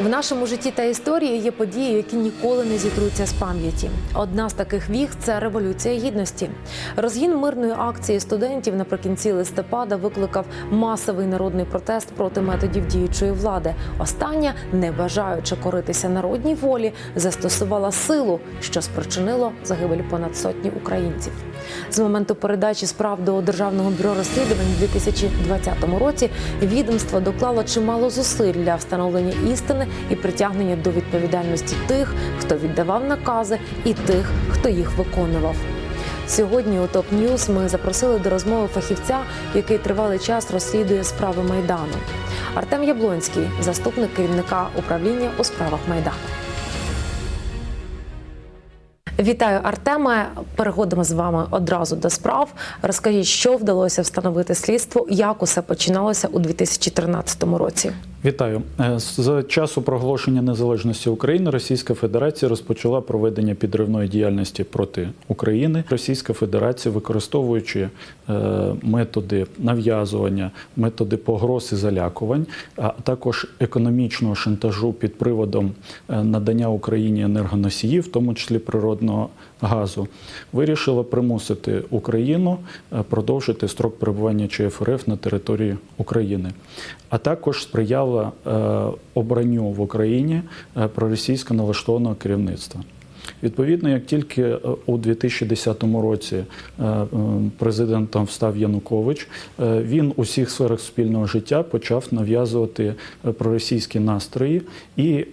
В нашому житті та історії є події, які ніколи не зітруться з пам'яті. Одна з таких віг це революція гідності. Розгін мирної акції студентів наприкінці листопада викликав масовий народний протест проти методів діючої влади. Остання, не бажаючи коритися народній волі, застосувала силу, що спричинило загибель понад сотні українців. З моменту передачі справ до Державного бюро розслідувань у 2020 році відомство доклало чимало зусиль для встановлення істини і притягнення до відповідальності тих, хто віддавав накази, і тих, хто їх виконував. Сьогодні у ТОП Ньюз ми запросили до розмови фахівця, який тривалий час розслідує справи майдану. Артем Яблонський, заступник керівника управління у справах майдану. Вітаю, Артеме. Переходимо з вами одразу до справ. Розкажіть, що вдалося встановити слідству, як усе починалося у 2013 році. Вітаю Е, з часу проголошення незалежності України. Російська Федерація розпочала проведення підривної діяльності проти України. Російська Федерація, використовуючи е, методи нав'язування, методи погроз і залякувань, а також економічного шантажу під приводом е, надання Україні енергоносіїв, в тому числі природного газу, вирішила примусити Україну продовжити строк перебування ЧФРФ на території України, а також сприяла е, обранню в Україні е, проросійсько налаштованого керівництва. Відповідно, як тільки е, у 2010 році президентом став Янукович, він у всіх сферах суспільного життя почав нав'язувати проросійські настрої і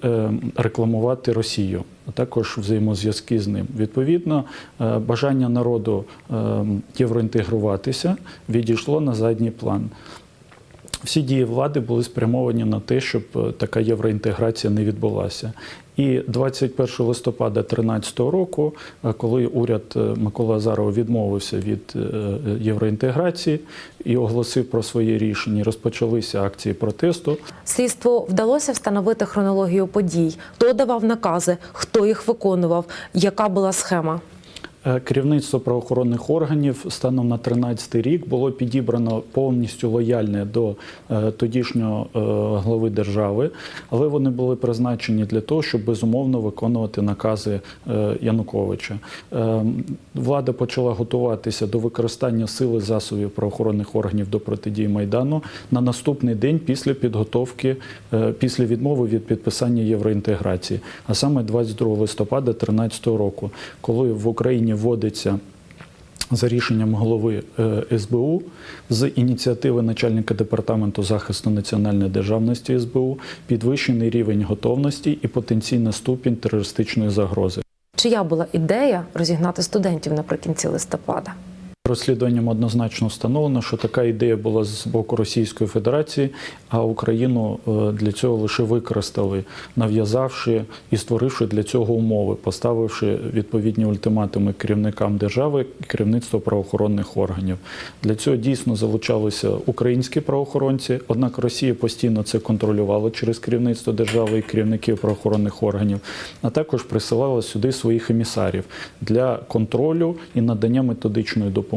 рекламувати Росію, а також взаємозв'язки з ним. Відповідно, бажання народу євроінтегруватися відійшло на задній план. Всі дії влади були спрямовані на те, щоб е, така євроінтеграція не відбулася. І 21 листопада 2013 року, е, коли уряд е, Миколи Азарова відмовився від євроінтеграції і оголосив про своє рішення, розпочалися акції протесту. Слідству вдалося встановити хронологію подій, хто давав накази, хто їх виконував, яка була схема. Е, Керівництво правоохоронних органів станом на 13 рік було підібрано повністю лояльне до е, тодішнього е, глави держави, але вони були призначені для того, щоб безумовно виконувати накази Януковича. Влада почала готуватися до використання сили засобів правоохоронних органів до протидії майдану на наступний день після підготовки, після відмови від підписання євроінтеграції, а саме 22 листопада 2013 року, коли в Україні вводиться за рішенням голови е, СБУ з ініціативи начальника департаменту захисту національної державності СБУ підвищений рівень готовності і потенційна ступінь терористичної загрози. Чия була ідея розігнати студентів наприкінці листопада? Розслідуванням однозначно встановлено, що така ідея була з боку Російської Федерації, а Україну е, для цього лише використали, нав'язавши і створивши для цього умови, поставивши відповідні ультиматуми керівникам держави і керівництву правоохоронних органів. Для цього дійсно залучалися українські правоохоронці. Однак Росія постійно це контролювала через керівництво держави і керівників правоохоронних органів, а також присилала сюди своїх емісарів для контролю і надання методичної допомоги,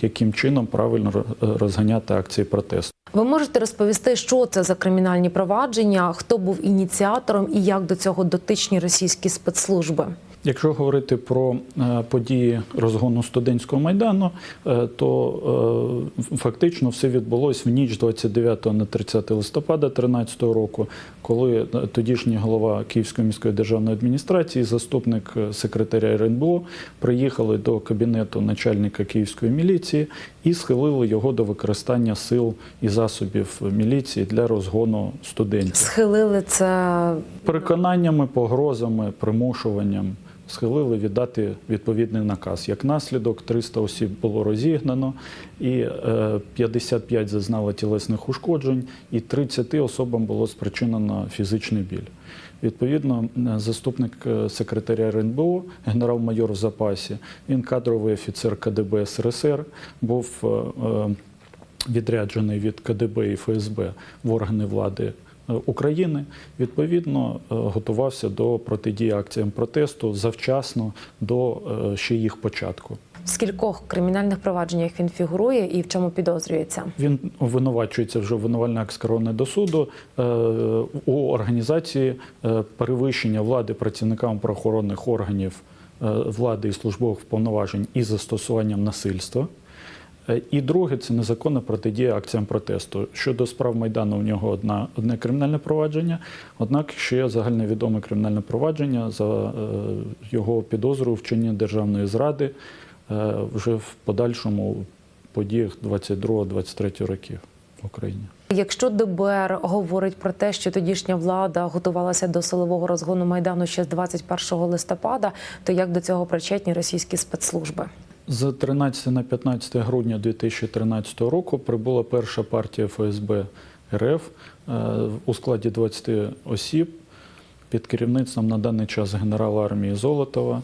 яким чином правильно розганяти акції протесту. Ви можете розповісти, що це за кримінальні провадження, хто був ініціатором і як до цього дотичні російські спецслужби? Якщо говорити про е, події розгону студентського майдану, е, то е, фактично все відбулось в ніч з 29 на 30 листопада 2013 року, коли тодішній голова Київської міської державної адміністрації, заступник секретаря РНБО, приїхали до кабінету начальника Київської міліції і схилили його до використання сил і засобів міліції для розгону студентів. Схилили це переконаннями, погрозами, примушуванням схилили віддати відповідний наказ. Як наслідок, 300 осіб було розігнано, і е, 55 зазнали тілесних ушкоджень, і 30 особам було спричинено фізичний біль. Відповідно, е, заступник е, секретаря РНБО, генерал-майор в запасі, він кадровий офіцер КДБ СРСР, був е, е, відряджений від КДБ і ФСБ в органи влади е, України, відповідно е, готувався до протидії акціям протесту завчасно до е, ще їх початку. В скількох кримінальних провадженнях він фігурує і в чому підозрюється? Він винувачується вже обвинувальний акт скерований до суду е, у організації перевищення влади працівниками правоохоронних органів влади і службових повноважень із застосуванням насильства. Е, І друге це незаконна протидія акціям протесту. Щодо справ Майдану, у нього одна, одне кримінальне провадження, однак ще загальновідоме кримінальне провадження за е, його підозрою вчинення державної зради е, вже в подальшому подіях 22-23 років в Україні. Якщо ДБР говорить про те, що тодішня влада готувалася до силового розгону майдану ще з 21 листопада, то як до цього причетні російські спецслужби? З 13 на 15 грудня 2013 року прибула перша партія ФСБ РФ е, у складі 20 осіб під керівництвом на даний час генерала армії Золотова,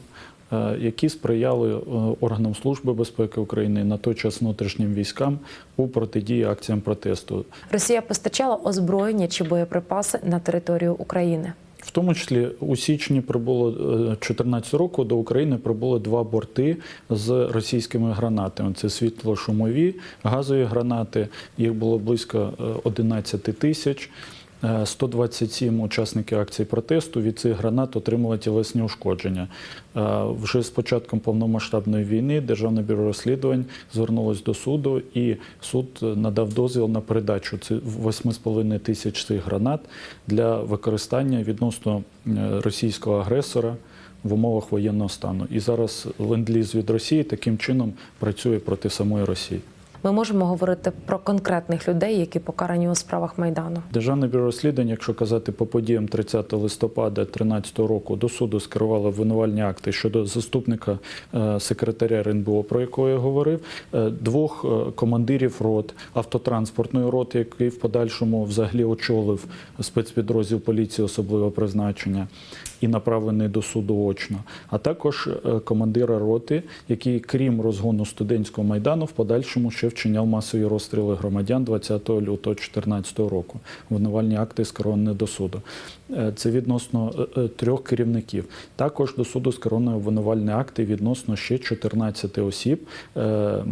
е, які сприяли е, органам Служби безпеки України на той час внутрішнім військам у протидії акціям протесту. Росія постачала озброєння чи боєприпаси на територію України. В тому числі у січні прибуло 2014 року до України прибули два борти з російськими гранатами. Це світло-шумові газові гранати. Їх було близько е, 11 тисяч. Е, 127 учасників акції протесту від цих гранат отримали тілесні ушкодження. Е, Вже з початком повномасштабної війни Державне бюро розслідувань звернулось до суду, і суд надав дозвіл на передачу ці- 8,5 тисяч цих гранат для використання відносно е, російського агресора в умовах воєнного стану. І зараз ленд-ліз від Росії таким чином працює проти самої Росії. Ми можемо говорити про конкретних людей, які покарані у справах майдану. Державне бюро розслідувань, якщо казати по подіям 30 листопада 2013 року, до суду скерувало обвинувальні акти щодо заступника е, секретаря РНБО, про якого я говорив, е, двох е, командирів рот автотранспортної роти, який в подальшому взагалі очолив спецпідрозділ поліції особливого призначення і направлений до суду очно, а також командира роти, який, крім розгону студентського майдану, в подальшому ще вчиняв масові розстріли громадян 20 лютого 2014 року. Винувальні акти скеровані до суду. Е, Це відносно е, е, трьох керівників. Також до суду скеровано обвинувальні акти відносно ще 14 осіб, е,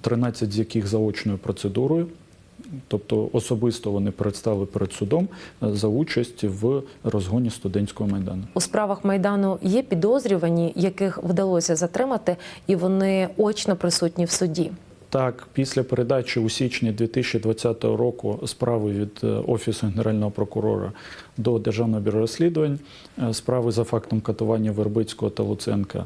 13 з яких заочною процедурою. Тобто особисто вони предстали перед судом е, за участь в розгоні студентського майдану. У справах майдану є підозрювані, яких вдалося затримати, і вони очно присутні в суді. Так, після передачі у січні 2020 року справи від е, Офісу Генерального прокурора до Державного бюро розслідувань, е, справи за фактом катування Вербицького та Луценка,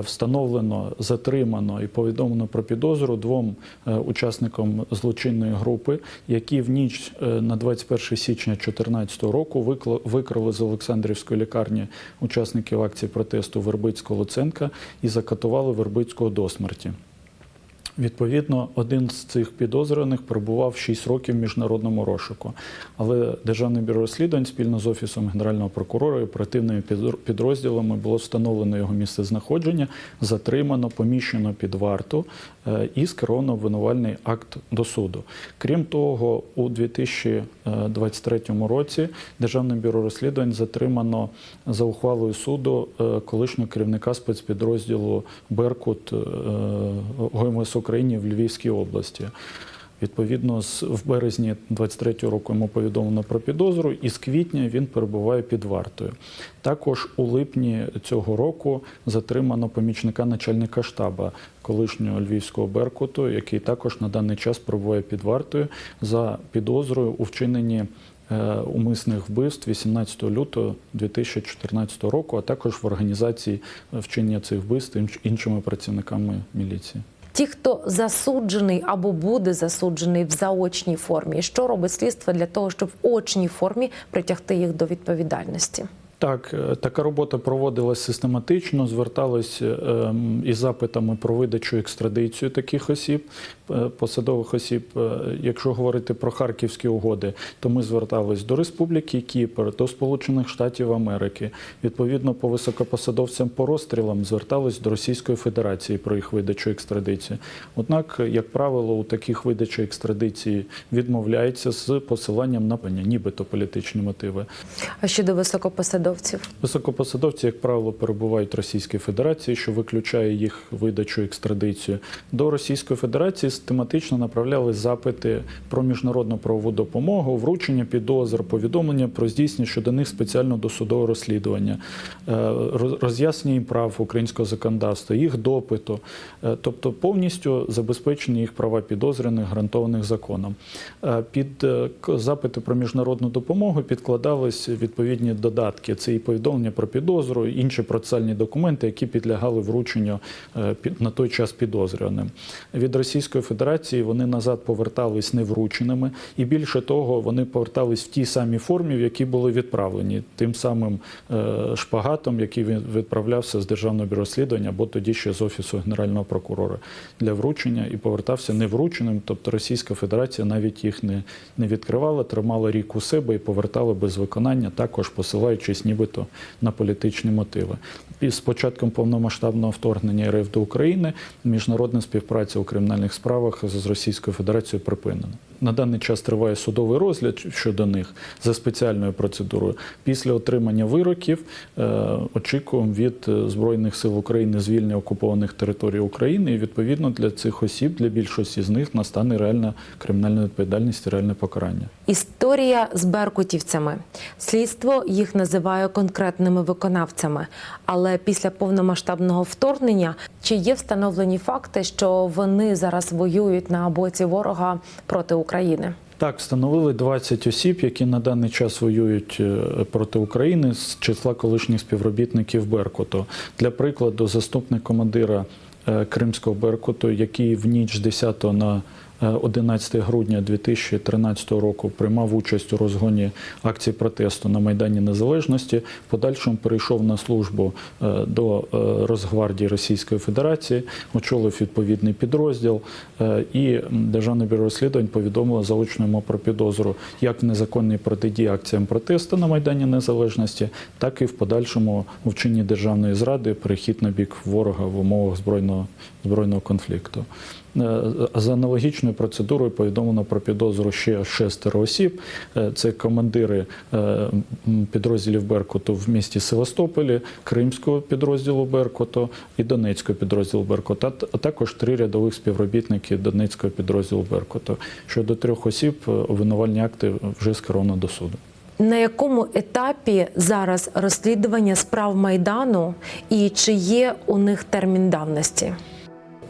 встановлено, затримано і повідомлено про підозру двом е, учасникам злочинної групи, які в ніч е, на 21 січня 2014 року викрали з Олександрівської лікарні учасників акції протесту Вербицького Луценка і закатували Вербицького до смерті. Відповідно, один з цих підозрюваних перебував 6 років в міжнародному розшуку. Але Державне бюро розслідувань спільно з Офісом Генерального прокурора і оперативними підрозділами було встановлено його місце знаходження, затримано, поміщено під варту е, і скеровано обвинувальний акт до суду. Крім того, у 2023 році Державне бюро розслідувань затримано за ухвалою суду е, колишнього керівника спецпідрозділу Беркут е, ГМС України в Львівській області. Відповідно, в березні 23-го року йому повідомлено про підозру, і з квітня він перебуває під вартою. Також у липні цього року затримано помічника начальника штаба колишнього львівського Беркуту, який також на даний час перебуває під вартою за підозрою у вчиненні е, умисних вбивств 18 лютого 2014 року, а також в організації вчинення цих вбивств іншими працівниками міліції. Ті, хто засуджений або буде засуджений в заочній формі, що робить слідство для того, щоб в очній формі притягти їх до відповідальності? Так, е, така робота проводилась систематично, звертались е, із запитами про видачу екстрадицію таких осіб, е, посадових осіб. Якщо говорити про харківські угоди, то ми звертались до Республіки Кіпр, до Сполучених Штатів Америки. Відповідно, по високопосадовцям по розстрілам звертались до Російської Федерації про їх видачу екстрадиції. Однак, як правило, у таких видачі екстрадиції відмовляється з посиланням на нібито політичні мотиви. А щодо високопосадовців, високопосадовців? Високопосадовці, як правило, перебувають в Російській Федерації, що виключає їх видачу екстрадицію. До Російської Федерації систематично направляли запити про міжнародну правову допомогу, вручення підозр, повідомлення про здійснення щодо них спеціального досудового розслідування, е, роз'яснення прав українського законодавства, їх допиту, Е, тобто повністю забезпечені їх права підозрюваних, гарантованих законом. Е, Під запити про міжнародну допомогу підкладались відповідні додатки. Це і повідомлення про підозру, і інші процесуальні документи, які підлягали врученню е, на той час підозрюваним. Від Російської Федерації вони назад повертались неврученими, і більше того, вони повертались в тій самій формі, в якій були відправлені, тим самим е, шпагатом, який він відправлявся з Державного бюро розслідування або тоді ще з Офісу Генерального прокурора для вручення і повертався неврученим. Тобто Російська Федерація навіть їх не, не відкривала, тримала рік у себе і повертала без виконання, також посилаючись нібито на політичні мотиви. І з початком повномасштабного вторгнення РФ до України міжнародна співпраця у кримінальних справах з Російською Федерацією припинена. На даний час триває судовий розгляд щодо них за спеціальною процедурою. Після отримання вироків е, очікуємо від е, Збройних сил України звільнення окупованих територій України. І відповідно для цих осіб, для більшості з них настане реальна кримінальна відповідальність, реальне покарання. Історія з беркутівцями. Слідство їх називає конкретними виконавцями. Але після повномасштабного вторгнення чи є встановлені факти, що вони зараз воюють на боці ворога проти України? Так, встановили 20 осіб, які на даний час воюють е, проти України з числа колишніх співробітників Беркуту. Для прикладу, заступник командира е, Кримського Беркуту, який в ніч з 10 на 11 грудня 2013 року приймав участь у розгоні акції протесту на Майдані Незалежності, подальшому перейшов на службу е, до е, Росгвардії Російської Федерації, очолив відповідний підрозділ, е, і Державне бюро розслідувань повідомило заочно йому про підозру як в незаконній протидії акціям протесту на Майдані Незалежності, так і в подальшому вчинні державної зради перехід на бік ворога в умовах збройного, збройного конфлікту. Е, За аналогічною процедурою повідомлено про підозру ще шестеро осіб. Е, Це командири е, підрозділів Беркуту в місті Севастополі, Кримського підрозділу Беркуту і Донецького підрозділу Беркуту, а також три рядових співробітники Донецького підрозділу Беркуту. Щодо трьох осіб обвинувальні акти вже скеровано до суду. На якому етапі зараз розслідування справ майдану і чи є у них термін давності?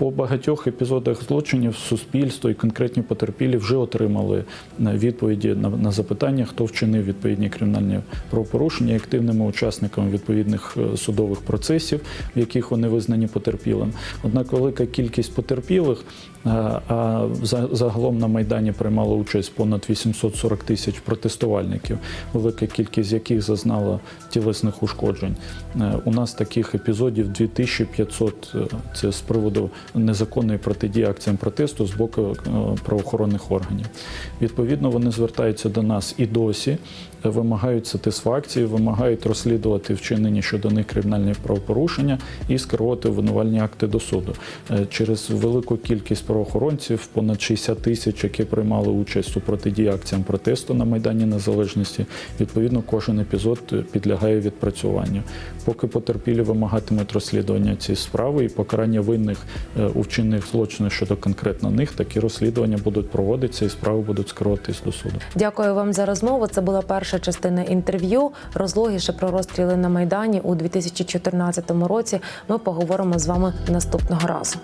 По багатьох епізодах злочинів суспільство і конкретні потерпілі вже отримали е, відповіді на, запитання, хто вчинив відповідні кримінальні правопорушення, активними учасниками відповідних е, судових процесів, в яких вони визнані потерпілим. Однак велика кількість потерпілих, а за- загалом на майдані приймало участь понад 840 тисяч протестувальників, велика кількість яких зазнала тілесних ушкоджень. Е, У нас таких епізодів 2500 е, це з приводу незаконної протидії акціям протесту з боку е, правоохоронних органів. Відповідно, вони звертаються до нас і досі, е, вимагають сатисфакції, вимагають розслідувати вчинені щодо них кримінальні правопорушення і скерувати обвинувальні акти до суду. Е, Через велику кількість правоохоронців, понад 60 тисяч, які приймали участь у протидії акціям протесту на Майдані Незалежності, відповідно, кожен епізод підлягає відпрацюванню. Поки потерпілі вимагатимуть розслідування цієї справи і покарання винних е, у вчинених злочинах щодо конкретно них, такі розслідування будуть проводитися і справи будуть скеруватись до суду. Дякую вам за розмову. Це була перша частина інтерв'ю. Розлогіше про розстріли на майдані у 2014 році. Ми поговоримо з вами наступного разу.